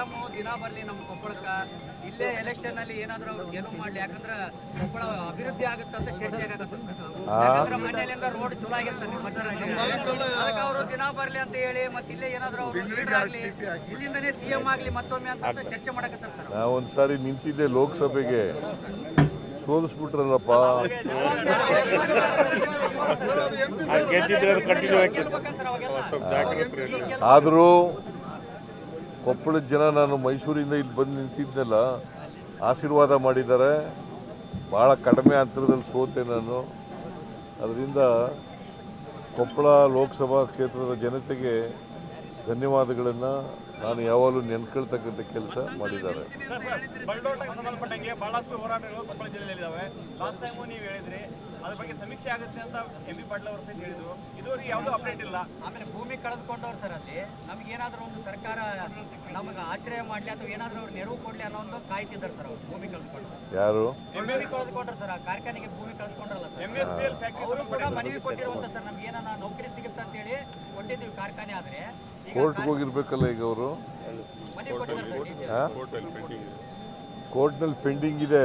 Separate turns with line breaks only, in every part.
CM ದಿನ ಬರಲಿ ನಮ್ಮ ಕೊಪ್ಪಳಕ್ಕೆ. ಇಲ್ಲೇ ಎಲೆಕ್ಷನ್ ಅಲ್ಲಿ ಏನಾದ್ರೂ ಅವ್ರು ಗೆಲುವು ಮಾಡಲಿ ಯಾಕಂದ್ರೆ ಕೊಪ್ಪಳ ಅಭಿವೃದ್ಧಿ ಆಗುತ್ತೆ ಅಂತ ಚರ್ಚೆ ಆಗತ್ತೆ ಸರ್ ಯಾಕಂದ್ರೆ ಮನೆಯಲ್ಲಿಂದ ರೋಡ್ ಚಲೋ ಆಗಿದೆ ಸರ್ ನೀವು ಅದಕ್ಕೆ ಅವರು ದಿನ ಬರಲಿ ಅಂತ ಹೇಳಿ ಮತ್ತೆ ಇಲ್ಲೇ ಏನಾದ್ರು ಅವರು ಲೀಡರ್ ಆಗ್ಲಿ ಇಲ್ಲಿಂದನೇ ಸಿಎಂ ಆಗಲಿ ಮತ್ತೊಮ್ಮೆ ಅಂತ ಚರ್ಚೆ ಮಾಡಕತ್ತಾರೆ ಸರ್
ಒಂದು ಒಂದ್ಸಾರಿ ನಿಂತಿದ್ದೆ ಲೋಕಸಭೆಗೆ. ಸೋಲಿಸ್ಬಿಟ್ರಲ್ಲಪ್ಪ. ಆದರೂ ಕೊಪ್ಪಳದ ಜನ ನಾನು ಮೈಸೂರಿಂದ ಇಲ್ಲಿ ಬಂದು ನಿಂತಿದ್ದೆಲ್ಲ ಆಶೀರ್ವಾದ ಮಾಡಿದ್ದಾರೆ. ಭಾಳ ಕಡಿಮೆ ಅಂತರದಲ್ಲಿ ಸೋತೆ ನಾನು. ಅದರಿಂದ ಕೊಪ್ಪಳ ಲೋಕಸಭಾ ಕ್ಷೇತ್ರದ ಜನತೆಗೆ ಧನ್ಯವಾದಗಳನ್ನು ನಾನು ಯಾವಾಗಲೂ ನೆನ್ಕೊಳ್ತಕ್ಕಂಥ ಕೆಲಸ ಮಾಡಿದ್ದಾರೆ.
ಬಹಳಷ್ಟು ಹೋರಾಟಗಳು ಕೊಪ್ಪಳ ಜಿಲ್ಲೆಯಲ್ಲಿ ಅದ್ರ ಬಗ್ಗೆ ಸಮೀಕ್ಷೆ ಆಗುತ್ತೆ ಅಂತ ಎಂ ಬಿ ಪಾಟೀಲ್ ಅವರು ಸಹಿತ ಹೇಳಿದ್ರು. ಇದುವರೆಗೆ ಯಾವುದೂ ಅಪ್ಡೇಟ್ ಇಲ್ಲ.
ಆಮೇಲೆ ಭೂಮಿ ಕಳೆದುಕೊಂಡವ್ರು ಸರ್ ಅಲ್ಲಿ. ನಮ್ಗೆ ಏನಾದ್ರು ಒಂದು ಸರ್ಕಾರ ನಮಗೆ ಆಶ್ರಯ ಮಾಡ್ಲಿ ಅಥವಾ ಏನಾದರೂ ಅವ್ರು ನೆರವು ಕೊಡ್ಲಿ ಅನ್ನೋ ಒಂದು ಕಾಯ್ತಿದ್ದಾರೆ ಸರ್ ಅವರು ಭೂಮಿ ಕಳೆದುಕೊಂಡು.
ಯಾರು?
ಭೂಮಿ ಕಳೆದುಕೊಂಡ್ರು ಸರ್ ಆ ಕಾರ್ಖಾನೆಗೆ ಭೂಮಿ ಕಳೆದುಕೊಂಡ್ರಲ್ಲ sir.
M S P L factory
ಅವರು ಕೂಡ ಮನವಿ ಕೊಟ್ಟಿರುವಂತ ಸರ್ ನಮ್ಗೆ ಏನಾನ ನೌಕರಿ ಸಿಗುತ್ತೆ ಅಂತ ಹೇಳಿ ಕೊಟ್ಟಿದ್ದೀವಿ ಕಾರ್ಖಾನೆ ಆದ್ರೆ. ಕೋರ್ಟ್
ಕೋರ್ಟ್ಗೆ ಹೋಗಿರ್ಬೇಕಲ್ಲ ಈಗ ಅವರು. ಕೋರ್ಟ್ನಲ್ಲಿ ಪೆಂಡಿಂಗ್ ಇದೆ.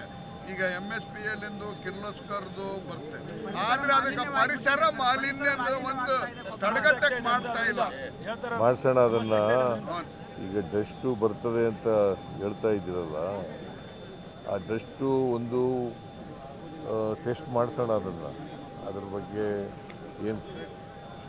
ಈಗ ಎಂ ಎಸ್ ಪಿ ಎಲ್ಲಿಂದು ಕಿರ್ಲೋಸ್ಕರ್ದು ಬರುತ್ತೆ. ಆದ್ರೆ ಅದಕ್ಕೆ ಪರಿಸರ ಮಾಲಿನ್ಯದ ಒಂದು ತಡೆಗಟ್ಟಕ್ಕೆ ಮಾಡ್ತಾ ಇಲ್ಲ.
ಭಾಷಣ ಅದನ್ನ ಈಗ ಡಸ್ಟು ಬರ್ತದೆ ಅಂತ ಹೇಳ್ತಾ ಇದ್ದೀರಲ್ಲ, ಆ ಡಸ್ಟು ಒಂದು ಟೆಸ್ಟ್ ಮಾಡಿಸೋಣ ಅದನ್ನು. ಅದ್ರ ಬಗ್ಗೆ ಏನು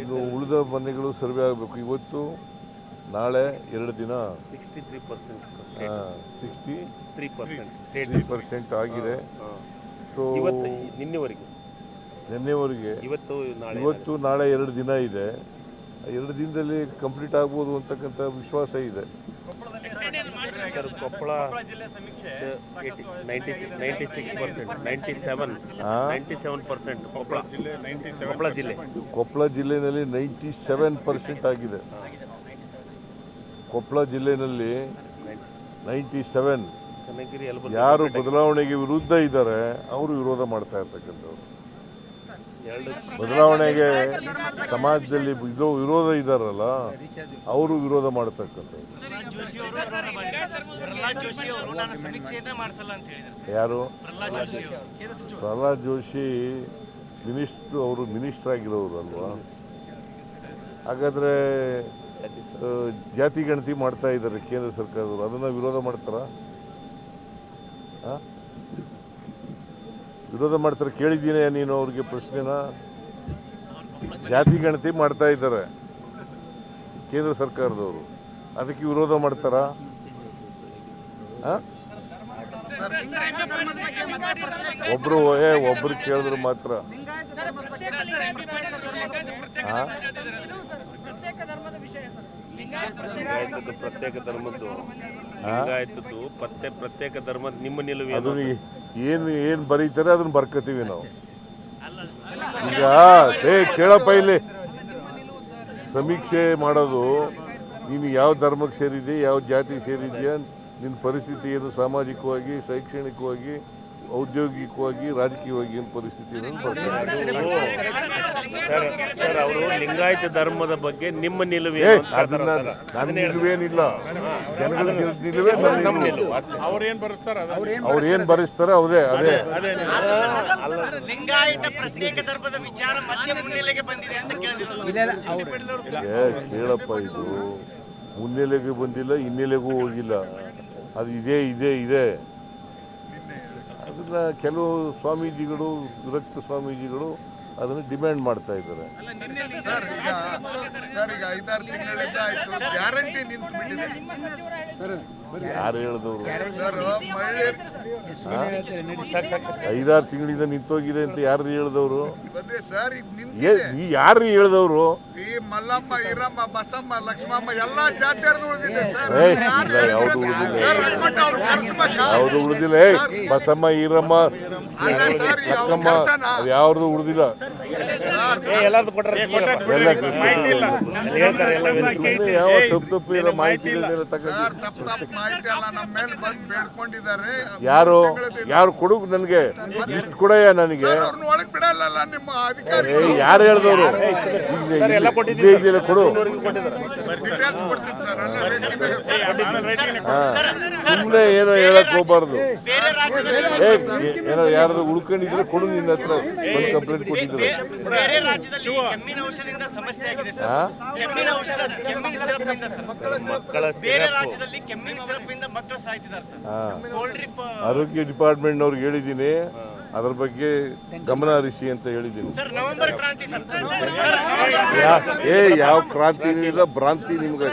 ಇನ್ನು ಉಳಿದ ಮನೆಗಳು ಸರ್ವೆ ಆಗಬೇಕು. ಇವತ್ತು ನಾಳೆ ಎರಡು ದಿನ.
Sixty three percent
sixty
three percent
three percent ಆಗಿದೆ. ಸೊ
ನಿನ್ನೆವರೆಗೆ?
ನಿನ್ನೆವರೆಗೆ.
ಇವತ್ತು
ಇವತ್ತು ನಾಳೆ ಎರಡು ದಿನ ಇದೆ. ಎರಡು ದಿನದಲ್ಲಿ ಕಂಪ್ಲೀಟ್ ಆಗ್ಬೋದು ಅಂತಕ್ಕಂಥ ವಿಶ್ವಾಸ ಇದೆ.
ಸರ್ ಕೊಪ್ಪಳ
ಜಿಲ್ಲೆ
ninety ninety six percent ninety seven? Ninety seven percent Koppal. Koppal ಜಿಲ್ಲೆ
ಕೊಪ್ಪಳ ಜಿಲ್ಲೆಯಲ್ಲಿ ನೈಂಟಿ ಸೆವೆನ್ ಪರ್ಸೆಂಟ್ ಆಗಿದೆ. ಕೊಪ್ಪಳ ಜಿಲ್ಲೆಯಲ್ಲಿ ನೈಂಟಿ ಸೆವೆನ್ ಯಾರು ಬದಲಾವಣೆಗೆ ವಿರುದ್ಧ ಇದ್ದಾರೆ ಅವರು ವಿರೋಧ ಮಾಡ್ತಾ ಇರ್ತಕ್ಕಂಥವ್ರು. ಬದಲಾವಣೆಗೆ ಸಮಾಜದಲ್ಲಿ ಇದು ವಿರೋಧ ಇದ್ದಾರಲ್ಲ ಅವರು ವಿರೋಧ ಮಾಡತಕ್ಕಂಥ
ಪ್ರಹ್ಲಾದ್ ಜೋಶಿ ಅವರು ನಾನು ಸಮೀಕ್ಷೆಯನ್ನೇ ಮಾಡಿಸಲ್ಲ ಅಂತ ಹೇಳಿದ್ರು
ಯಾರು?
ಪ್ರಹ್ಲಾದ್ ಜೋಶಿ ಅವರು. ಕೇಂದ್ರ ಸಚಿವರು.
ಪ್ರಹ್ಲಾದ್ ಜೋಶಿ ಮಿನಿಸ್ಟ್ರು ಅವರು ಮಿನಿಸ್ಟರ್ ಆಗಿರೋರು ಅಲ್ವಾ? ಹಾಗಾದ್ರೆ ಜಾತಿ ಗಣತಿ ಮಾಡ್ತಾ ಇದ್ದಾರೆ ಕೇಂದ್ರ ಸರ್ಕಾರದವರು. ಅದನ್ನು ವಿರೋಧ ಮಾಡ್ತಾರಾ? ಆ? ವಿರೋಧ ಮಾಡ್ತಾರೆ ಕೇಳಿದ್ದೀನಿ ನೀನು ಅವ್ರಿಗೆ ಪ್ರಶ್ನೆನ? ಜಾತಿ ಗಣತಿ ಮಾಡ್ತಾ ಇದ್ದಾರೆ ಕೇಂದ್ರ ಸರ್ಕಾರದವರು. ಅದಕ್ಕೆ ವಿರೋಧ ಮಾಡ್ತಾರಾ? ಒಬ್ರು ಏ ಒಬ್ರು ಕೇಳಿದ್ರು ಮಾತ್ರ.
ಪ್ರತ್ಯೇಕ ಧರ್ಮದ್ದು. ಪ್ರತ್ಯೇಕ ಧರ್ಮದ ನಿಮ್ಮ ನಿಲುವು ಏನು?
ಏನು ಬರೀತಾರೆ ಅದನ್ನ ಬರ್ಕೋತೀವಿ ನಾವು ಈಗ ಸೇ ಕೇಳಪ್ಪ ಇಲ್ಲಿ ಸಮೀಕ್ಷೆ ಮಾಡೋದು ನೀನು ಯಾವ ಧರ್ಮಕ್ಕೆ ಸೇರಿದ್ಯಾ ಯಾವ ಜಾತಿ ಸೇರಿದ್ಯಾ ನಿನ್ನ ಪರಿಸ್ಥಿತಿ ಏನು ಸಾಮಾಜಿಕವಾಗಿ ಶೈಕ್ಷಣಿಕವಾಗಿ ಔದ್ಯೋಗಿಕವಾಗಿ ರಾಜಕೀಯವಾಗಿ ಏನು ಪರಿಸ್ಥಿತಿ ಅನ್ನೋದು ಬರ್ತಾರೆ
ಸರ್ ಸರ್ ಅವರು ಲಿಂಗಾಯತ ಧರ್ಮದ ಬಗ್ಗೆ ನಿಮ್ಮ ನಿಲುವು
ಅದನ್ನ. ನನ್ನ ನಿಲುವೇನಿಲ್ಲ. ಜನಗಳ ನಿಲುವೇ ನನ್ನ
ನಮ್ಮ
ನಿಲುವು.
ನಿಲುವು ಅಷ್ಟೇ.
ಅವ್ರು ಏನು ಬರೆಸ್ತಾರೆ? ಅವರೇ ಅದೇ.
ಲಿಂಗಾಯತ ಪ್ರತ್ಯೇಕ ಧರ್ಮದ ವಿಚಾರ ಮತ್ತೆ ಮುನ್ನೆಲೆಗೆ ಬಂದಿದೆ ಅಂತ ಕೇಳಿದ್ರು
ಕೇಳಪ್ಪ ಇದು. ಮುನ್ನೆಲೆಗೆ ಬಂದಿಲ್ಲ ಹಿನ್ನೆಲೆಗೂ ಹೋಗಿಲ್ಲ. ಅದು ಇದೇ ಇದೇ ಇದೆ. ಅದನ್ನ ಕೆಲವು ಸ್ವಾಮೀಜಿಗಳು ವಿರಕ್ತ ಸ್ವಾಮೀಜಿಗಳು ಅದನ್ನು ಡಿಮ್ಯಾಂಡ್ ಮಾಡ್ತಾ ಇದ್ದಾರೆ.
ಸರ್ ಈಗ ಸರ್ ಈಗ ಐದಾರು ತಿಂಗಳಿಂದ ಆಯ್ತು. ಗ್ಯಾರಂಟಿ ನಿಂತ್ಬಿಟ್ಟಿದೆ.
ಯಾರು ಹೇಳಿದವರು? ಐದಾರು ತಿಂಗಳಿಂದ ನಿಂತೋಗಿದೆ ಅಂತ ಯಾರು ಹೇಳಿದವರು?
ಬಂದ್ರೆ ಸರ್ ಈಗ
ಏ
ನಿಂತಿದೆ
ಯಾರು ಹೇಳಿದವರು?
ಈ ಮಲ್ಲಮ್ಮ ಈರಮ್ಮ ಬಸಮ್ಮ ಲಕ್ಷ್ಮಮ್ಮ ಎಲ್ಲಾ ಜಾತಿಯರ್ದು ಉಳಿದಿದೆ ಸರ್.
ಏ, ಯಾವ್ದು? ಉಳಿದಿಲ್ಲ. ಬಸಮ್ಮ ಈರಮ್ಮ ಲಕ್ಕಮ್ಮ ಯಾವ್ದು ಉಳಿದಿಲ್ಲ. ಯಾವ ತಪ್ಪು ತಪ್ಪು ಇರೋ
ಮಾಹಿತಿ ಎಲ್ಲ ನಮ್ಮ ಮೇಲೆ ಬಂದು ಬೇಡ್ಕೊಂಡಿದ್ದಾರೆ.
ಯಾರು ಯಾರು ಕೊಡು ನನಗೆ? ಇಷ್ಟು ಕೊಡಯ್ಯ ನನಗೆ?
ಸರ್ ಅವ್ರನ್ನ ಒಳಗ್ ಬಿಡಲ್ಲ ನಿಮ್ಮ ಅಧಿಕಾರಿ
ಏ ಯಾರು ಹೇಳ್ದವ್ರು? ಕೊಡು. ಸುಮ್ಮನೆ ಏನೋ ಹೇಳಕ್ ಹೋಗ್ಬಾರ್ದು. ಏನೋ ಯಾರ್ದು ಉಳ್ಕೊಂಡಿದ್ರೆ ಕೊಡು ನಿನ್ನ ಹತ್ರ. ಒಂದು ಕಂಪ್ಲೇಂಟ್ ಕೊಟ್ಟಿದ್ರೆ
ರಾಜ್ಯದಲ್ಲಿ ಕೆಮ್ಮಿನ ಔಷಧಿಯಿಂದ ಸಮಸ್ಯೆ ಆಗಿದೆ ಸರ್. ಕೆಮ್ಮಿನ ಔಷಧ ಕೆಮ್ಮಿನ ಸಿರಪ್ ಇಂದ ಸರ್.
ಮಕ್ಕಳ
ಬೇರೆ ರಾಜ್ಯದಲ್ಲಿ ಕೆಮ್ಮಿನ ಸಿರಪ್ ಇಂದ ಮಕ್ಕಳು ಸಾಯ್ತಿದ್ದಾರೆ ಸರ್. ಕೋಲ್ಡ್ ಡ್ರಿಪ್
ಆರೋಗ್ಯ ಡಿಪಾರ್ಟ್ಮೆಂಟ್ನವ್ರಿಗೆ ಹೇಳಿದ್ದೀನಿ. ಅದ್ರ ಬಗ್ಗೆ ಗಮನ ಹರಿಸಿ ಅಂತ ಹೇಳಿದ್ದೀನಿ.
ಸರ್ ನವೆಂಬರ್ ಕ್ರಾಂತಿ ಸರ್.
ಏ ಯಾವ ಕ್ರಾಂತಿ ಇಲ್ಲ ಭ್ರಾಂತಿ ನಿಮ್ಗೆ.